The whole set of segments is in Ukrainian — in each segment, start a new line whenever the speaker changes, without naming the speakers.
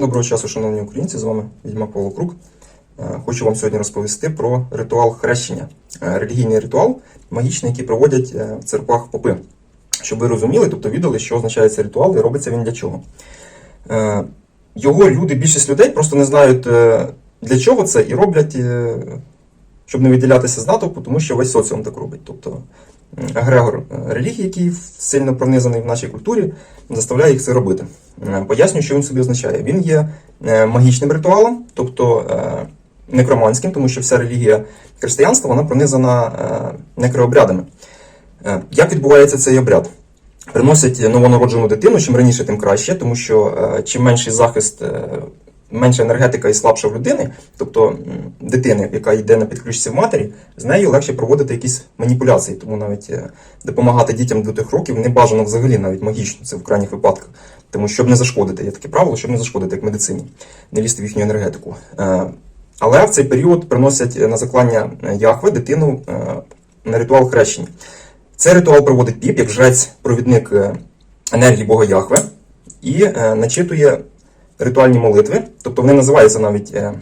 Доброго часу, шановні українці, з вами Відьмак Павло. Е, Хочу вам сьогодні розповісти про ритуал хрещення. Е, Релігійний ритуал, магічний, який проводять е, в церквах попи. Щоб ви розуміли, тобто віддали, що означає цей ритуал і робиться він для чого. Його люди, більшість людей просто не знають для чого це і роблять, щоб не виділятися з натовпу, тому що весь соціум так робить. Тобто м, егрегор е, який сильно пронизаний в нашій культурі, заставляє їх це робити. Е, Пояснюю, що він собі означає. Він є е, магічним ритуалом, тобто некроманським, тому що вся релігія християнства вона пронизана некрообрядами. Як відбувається цей обряд? Приносять новонароджену дитину, чим раніше, тим краще, тому що чим менший захист, менша енергетика і слабша в людини, тобто дитини, яка йде на підключці в матері, з нею легше проводити якісь маніпуляції. Тому навіть е, допомагати дітям до тих років не бажано взагалі навіть магічно, це в крайніх випадках. Тому щоб не зашкодити, є таке правило, щоб не зашкодити, як медицині, не лізти в їхню енергетику. Е, Але в цей період приносять на заклання Яхве дитину е, на ритуал хрещення. Цей ритуал проводить піп, як жрець-провідник е, енергії Бога Яхве, і е, начитує ритуальні молитви, тобто вони називаються навіть, е,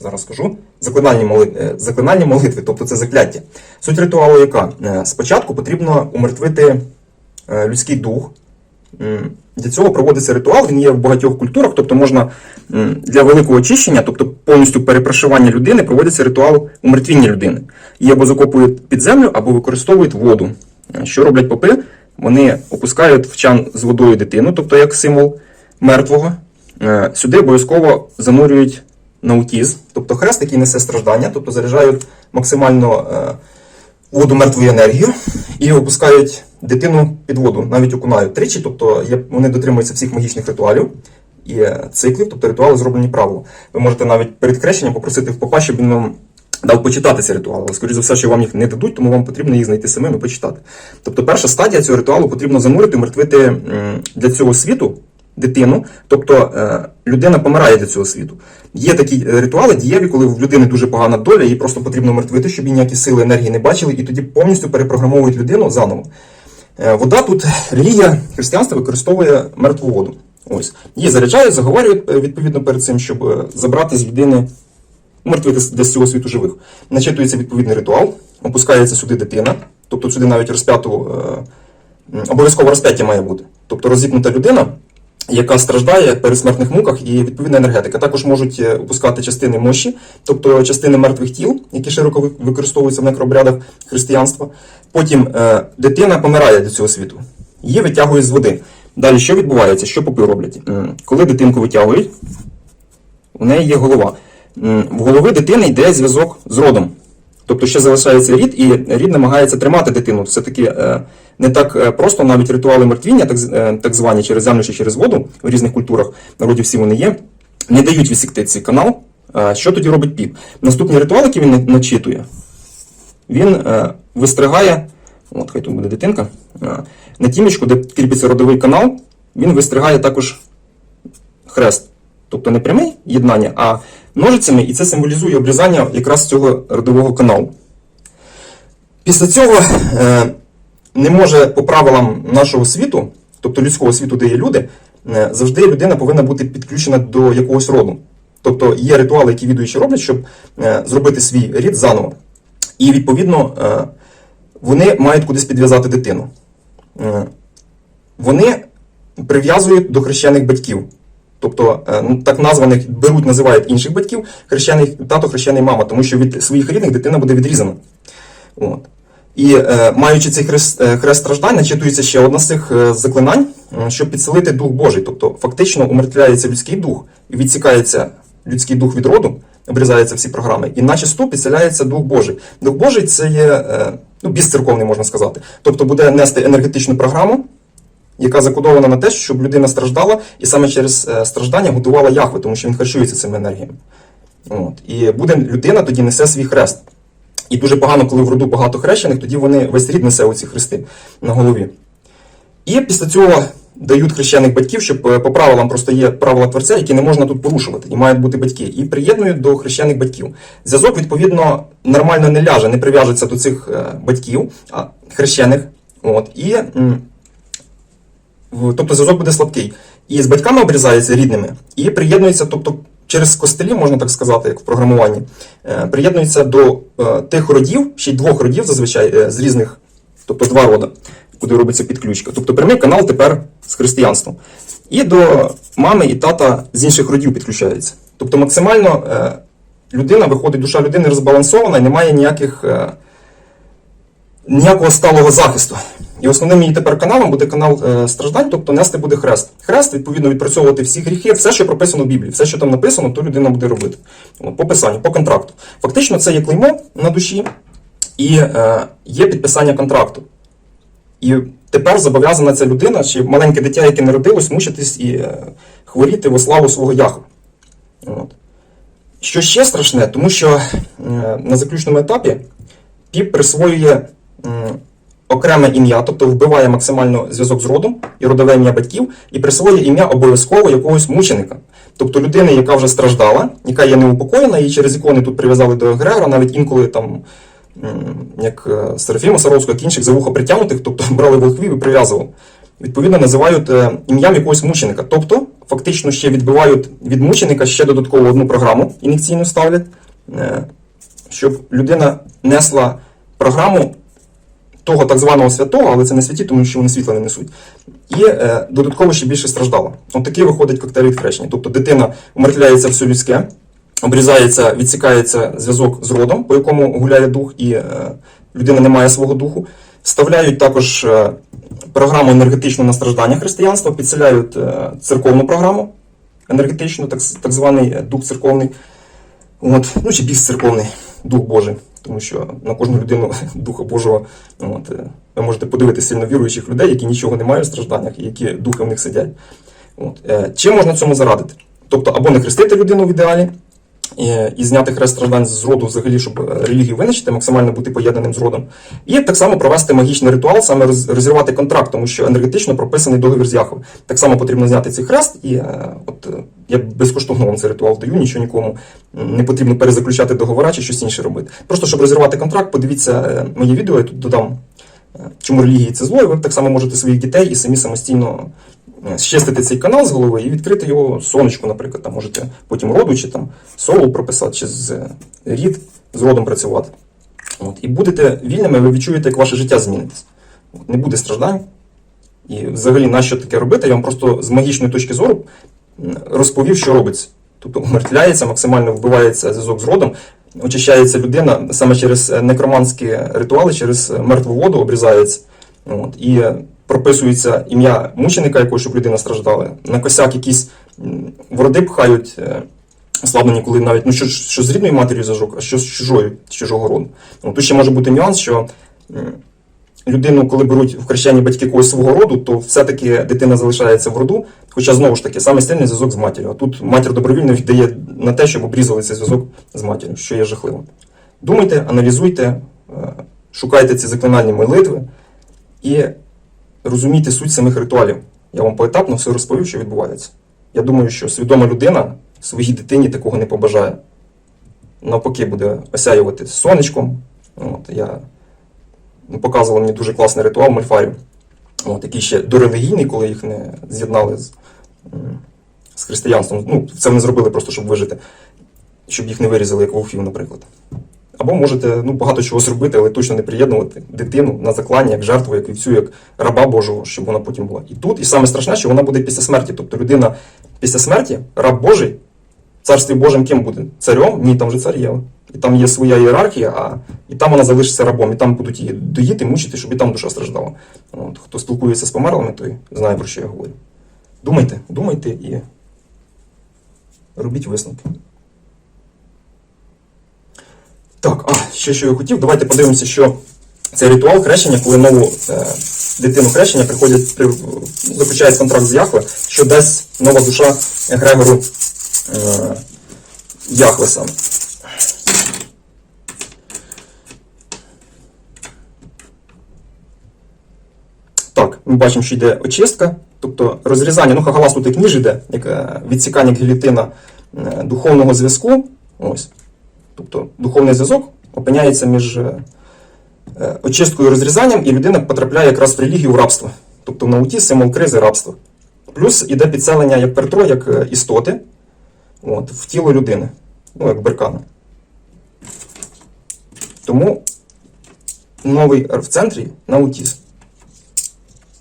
зараз скажу, заклинальні молитви, е, заклинальні молитви, тобто це закляття. Суть ритуалу яка? Е, Спочатку потрібно умертвити людський дух. Для цього проводиться ритуал, він є в багатьох культурах, тобто можна для великого очищення, тобто повністю перепрошивання людини, проводиться ритуал умертвіння людини. Її або закопують під землю, або використовують воду. Що роблять попи? Вони опускають в чан з водою дитину, тобто як символ мертвого. Е, Сюди обов'язково занурюють наутіз, тобто хрест, який несе страждання, тобто заряджають максимально е, воду мертвою енергію і опускають дитину під воду, навіть окунають тричі, тобто вони дотримуються всіх магічних ритуалів і е, циклів, тобто ритуали зроблені правило. Ви можете навіть перед хрещенням попросити в попа, щоб він вам дав почитати ці ритуали. Але, скоріше за все, що вам їх не дадуть, тому вам потрібно їх знайти самим і почитати. Тобто, перша стадія цього ритуалу потрібно занурити, мертвити для цього світу дитину, тобто е, людина помирає для цього світу. Є такі е, ритуали дієві, коли в людини дуже погана доля, їй просто потрібно мертвити, щоб її ніякі сили енергії не бачили, і тоді повністю перепрограмовують людину заново. Е, Вода тут релігія християнства використовує мертву воду. Ось її заряджають, заговорюють відповідно перед цим, щоб забрати з людини, умертвити з- цього світу живих. Начитується відповідний ритуал, опускається сюди дитина, тобто сюди навіть розп'яту обов'язково розп'яття має бути. Тобто розіпнута людина, яка страждає в пересмертних муках і відповідна енергетика. Також можуть е, опускати частини мощі, тобто частини мертвих тіл, які широко використовуються в некрообрядах християнства. Потім е, дитина помирає до цього світу. Її витягують з води. Далі що відбувається? Що попи роблять? Коли дитинку витягують, у неї є голова. В голови дитини йде зв'язок з родом. Тобто ще залишається рід, і рід намагається тримати дитину. Все-таки е, не так е, просто навіть ритуали мертвіння, так, е, так звані через землю чи через воду в різних культурах, народів всі вони є, не дають відсікти цей канал. Що тоді робить піп? Наступний ритуал, який він начитує, він вистригає, от хай тут буде дитинка, на тімечку, де кріпиться родовий канал, він вистригає також хрест. Тобто не пряме єднання, а ножицями, і це символізує обрізання якраз цього родового каналу. Після цього е, не може по правилам нашого світу, тобто людського світу, де є люди, е, завжди людина повинна бути підключена до якогось роду. Тобто є ритуали, які відуючі роблять, щоб е, зробити свій рід заново. І відповідно вони мають кудись підв'язати дитину. Вони прив'язують до хрещених батьків. Тобто, е, ну, так названих беруть, називають інших батьків, хрещений тато, хрещений мама, тому що від своїх рідних дитина буде відрізана. От. І е, маючи цей хрест, е, хрест страждань, начитується ще одна з цих заклинань, щоб підсилити дух Божий. Тобто фактично умертвляється людський дух, і відсікається людський дух від роду, обрізаються всі програми, і наче ступ підселяється дух Божий. Дух Божий це є е, ну, безцерковний, можна сказати. Тобто буде нести енергетичну програму, яка закодована на те, щоб людина страждала, і саме через е, страждання готувала Яхве, тому що він харчується цими енергіями. От. І буде людина тоді несе свій хрест. І дуже погано, коли в роду багато хрещених, тоді вони весь рід несе оці хрести на голові. І після цього дають хрещених батьків, щоб е, по правилам просто є правила творця, які не можна тут порушувати, і мають бути батьки. І приєднують до хрещених батьків. Зв'язок, відповідно, нормально не ляже, не прив'яжеться до цих е, батьків, а хрещених. От. І, тобто зв'язок буде слабкий. і з батьками обрізається рідними, і приєднується, тобто через костелі, можна так сказати, як в програмуванні, е, приєднується до е, тих родів, ще й двох родів зазвичай е, з різних, тобто два рода, куди робиться підключка. Тобто прямий канал тепер з християнством. І до мами і тата з інших родів підключається. Тобто максимально е, людина виходить, душа людини розбалансована і немає ніяких. е, ніякого сталого захисту. І основним її тепер каналом буде канал е, страждань, тобто нести буде хрест. Хрест, відповідно, відпрацьовувати всі гріхи, все, що прописано в Біблії, все, що там написано, то людина буде робити. По писанню, по контракту. Фактично, це є клеймо на душі і е, є підписання контракту. І тепер зобов'язана ця людина, чи маленьке дитя, яке народилось, мучитись і е, хворіти во славу свого Яхва. От. Що ще страшне, тому що е, на заключному етапі піп присвоює м, окреме ім'я, тобто вбиває максимально зв'язок з родом і родове ім'я батьків, і присвоює ім'я обов'язково якогось мученика. Тобто людини, яка вже страждала, яка є неупокоєна, і через ікони тут прив'язали до Егрегора, навіть інколи там, як е, Серафіма Саровського, як інших за вухо притягнутих, тобто брали волхвів і прив'язували. Відповідно, називають е, ім'ям якогось мученика. Тобто, фактично ще відбивають від мученика ще додатково одну програму ін'єкційну ставлять, е, щоб людина несла програму того так званого святого, але це не святі, тому що вони світла не несуть. І е, додатково ще більше страждала. От такий виходить коктейль від хрещення. Тобто дитина умертвляється все людське, обрізається, відсікається зв'язок з родом, по якому гуляє дух, і е, людина не має свого духу. Вставляють також е, програму енергетичну на страждання християнства, підселяють е, церковну програму енергетичну, так, так званий е, дух церковний. От, ну чи біс церковний, дух Божий, тому що на кожну людину Духа Божого от, е, ви можете подивитися сильно віруючих людей, які нічого не мають в стражданнях і які духи в них сидять. От. е, Чим можна цьому зарадити? Тобто, або не хрестити людину в ідеалі, і, зняти хрест страждань з роду, взагалі, щоб е, релігію винищити, максимально бути поєднаним з родом. І так само провести магічний ритуал, саме роз- розірвати контракт, тому що енергетично прописаний договір з Яхвою. Так само потрібно зняти цей хрест, і е, от е, я безкоштовно вам цей ритуал даю, нічого нікому не потрібно перезаключати договора чи щось інше робити. Просто щоб розірвати контракт, подивіться моє відео, я тут додам. Чому релігії це зло, і ви так само можете своїх дітей і самі самостійно е, зчистити цей канал з голови і відкрити його сонечку, наприклад. Там можете потім роду чи там соло прописати, чи з е, рід з родом працювати. От. І будете вільними, ви відчуєте, як ваше життя зміниться. От. Не буде страждань. І взагалі, на що таке робити, я вам просто з магічної точки зору розповів, що робиться. Тобто умертвляється, максимально вбивається зв'язок з родом, очищається людина саме через е, некроманські ритуали, через е, мертву воду обрізається. От, і е, прописується ім'я мученика, якого щоб людина страждала. На косяк якісь вороди пхають. е, Ослаблені, коли навіть ну що, що з рідною матір'ю зажок, а що з чужою, з чужого роду. Ну, тут ще може бути нюанс, що людину, коли беруть в хрещенні батьки когось свого роду, то все-таки дитина залишається в роду. Хоча знову ж таки саме сильний зв'язок з матір'ю. А тут матір добровільно віддає на те, щоб обрізали цей зв'язок з матір'ю, що є жахливо. Думайте, аналізуйте, е, шукайте ці заклинальні молитви і розумійте суть самих ритуалів. Я вам поетапно все розповів, що відбувається. Я думаю, що свідома людина своїй дитині такого не побажає. Навпаки, буде осяювати сонечком. От, я ну, показував мені дуже класний ритуал Мольфарів, от, який ще дорелігійний, коли їх не з'єднали з, з християнством. Ну, це вони зробили просто, щоб вижити, щоб їх не вирізали, як вовків, наприклад. Або можете ну, багато чого зробити, але точно не приєднувати дитину на заклання, як жертву, як вівцю, як раба Божого, щоб вона потім була. І тут, і саме страшне, що вона буде після смерті. Тобто людина після смерті, раб Божий, царстві Божим ким буде? Царем? Ні, там же цар є. І там є своя ієрархія, а і там вона залишиться рабом, і там будуть її доїти, мучити, щоб і там душа страждала. От, хто спілкується з померлими, той знає, про що я говорю. Думайте, думайте і робіть висновки. Так, а ще що я хотів, давайте подивимося, що цей ритуал хрещення, коли нову е, дитину хрещення приходять, при, заключають контракт з Яхве, що дасть нова душа Грегору е, Яхве. Так, ми бачимо, що йде очистка, тобто розрізання, ну хагалас тут як ніж йде, як е, відсікання гілітина е, духовного зв'язку. Ось. Тобто духовний зв'язок опиняється між е, е, очисткою і розрізанням, і людина потрапляє якраз в релігію в рабство. Тобто в науті символ кризи рабства. Плюс іде підселення як пертро, як е, істоти от, в тіло людини, ну, як беркана. Тому новий в центрі на аутізм.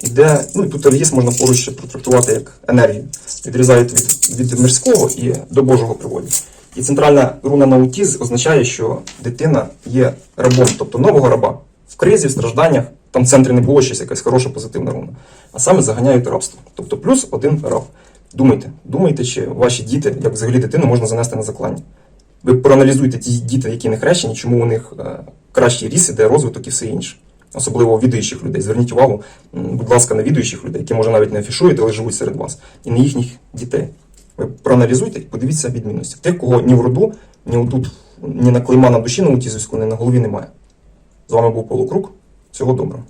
Іде, ну і тут реліз можна поруч ще протрактувати як енергію. Відрізають від, від мирського і до Божого приводять. І центральна руна на аутіз означає, що дитина є рабом, тобто нового раба. В кризі, в стражданнях, там в центрі не було щось якась хороша позитивна руна. А саме заганяють рабство. Тобто плюс один раб. Думайте, думайте, чи ваші діти, як взагалі дитину можна занести на заклання. Ви проаналізуйте ті діти, які не хрещені, чому у них е, кращий ріс іде розвиток і все інше. Особливо відуючих людей. Зверніть увагу, будь ласка, на відуючих людей, які може навіть не афішують, але живуть серед вас, і на їхніх дітей. Ви проаналізуйте і подивіться відмінності. Тих, кого ні в роду, ні отут, ні на клейма на душі на утізівську, ні на голові немає. З вами був Полукруг. Всього доброго.